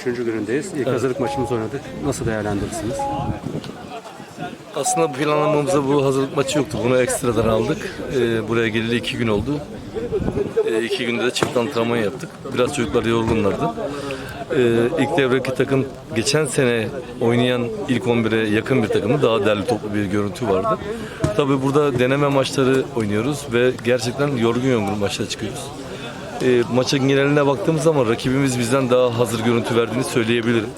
Üçüncü günündeyiz. İlk hazırlık maçımızı oynadık. Nasıl değerlendirirsiniz? Aslında planlamamızda bu hazırlık maçı yoktu. Bunu ekstradan aldık. Ee, buraya geleli iki gün oldu. Ee, iki günde de çift antrenman yaptık. Biraz çocuklar yorgunlardı. Ee, ilk devredeki takım geçen sene oynayan ilk 11'e yakın bir takımı daha derli toplu bir görüntü vardı. Tabii burada deneme maçları oynuyoruz ve gerçekten yorgun yorgun maçlara çıkıyoruz. E, maçın geneline baktığımız zaman rakibimiz bizden daha hazır görüntü verdiğini söyleyebilirim.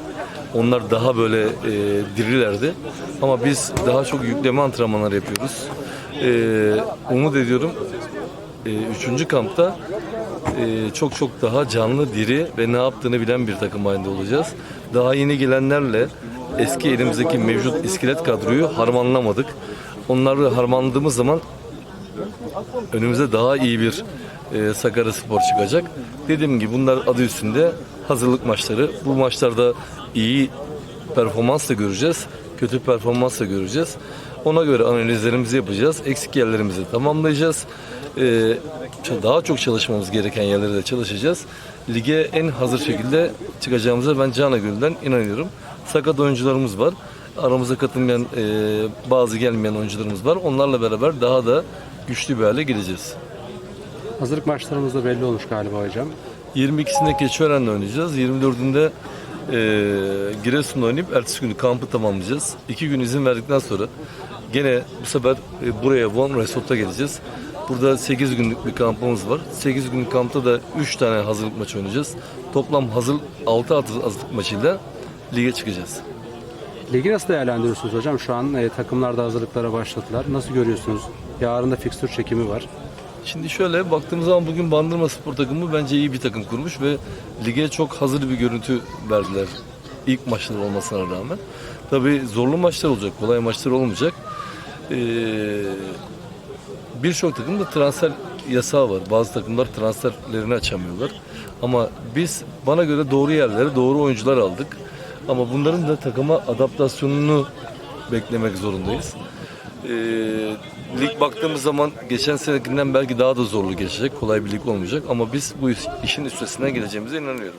Onlar daha böyle e, dirilerdi. Ama biz daha çok yükleme antrenmanları yapıyoruz. E, umut ediyorum e, üçüncü kampta e, çok çok daha canlı, diri ve ne yaptığını bilen bir takım halinde olacağız. Daha yeni gelenlerle eski elimizdeki mevcut iskelet kadroyu harmanlamadık. Onları harmanladığımız zaman önümüze daha iyi bir e, Sakarya Spor çıkacak. Dediğim gibi bunlar adı üstünde hazırlık maçları. Bu maçlarda iyi performans da göreceğiz. Kötü performans da göreceğiz. Ona göre analizlerimizi yapacağız. Eksik yerlerimizi tamamlayacağız. E, daha çok çalışmamız gereken yerlere de çalışacağız. Lige en hazır şekilde çıkacağımıza ben cana gönülden inanıyorum. Sakat oyuncularımız var. Aramıza katılmayan, e, bazı gelmeyen oyuncularımız var. Onlarla beraber daha da güçlü bir hale geleceğiz. Hazırlık maçlarımız da belli olmuş galiba hocam. 22'sinde Keçiören'le oynayacağız. 24'ünde e, Giresun'la oynayıp ertesi günü kampı tamamlayacağız. İki gün izin verdikten sonra gene bu sefer e, buraya One Resort'a geleceğiz. Burada 8 günlük bir kampımız var. 8 günlük kampta da 3 tane hazırlık maçı oynayacağız. Toplam hazır 6 hazırlık maçıyla lige çıkacağız. Ligi nasıl değerlendiriyorsunuz hocam? Şu an e, takımlar da hazırlıklara başladılar. Nasıl görüyorsunuz? Yarın da fikstür çekimi var. Şimdi şöyle baktığımız zaman bugün Bandırma Spor takımı bence iyi bir takım kurmuş ve lige çok hazır bir görüntü verdiler. İlk maçları olmasına rağmen. Tabii zorlu maçlar olacak, kolay maçlar olmayacak. Ee, Birçok takımda transfer yasağı var. Bazı takımlar transferlerini açamıyorlar. Ama biz bana göre doğru yerlere doğru oyuncular aldık. Ama bunların da takıma adaptasyonunu beklemek zorundayız. Ee, lig baktığımız zaman geçen senekinden belki daha da zorlu geçecek. Kolay bir lig olmayacak ama biz bu iş- işin üstesinden geleceğimize inanıyorum.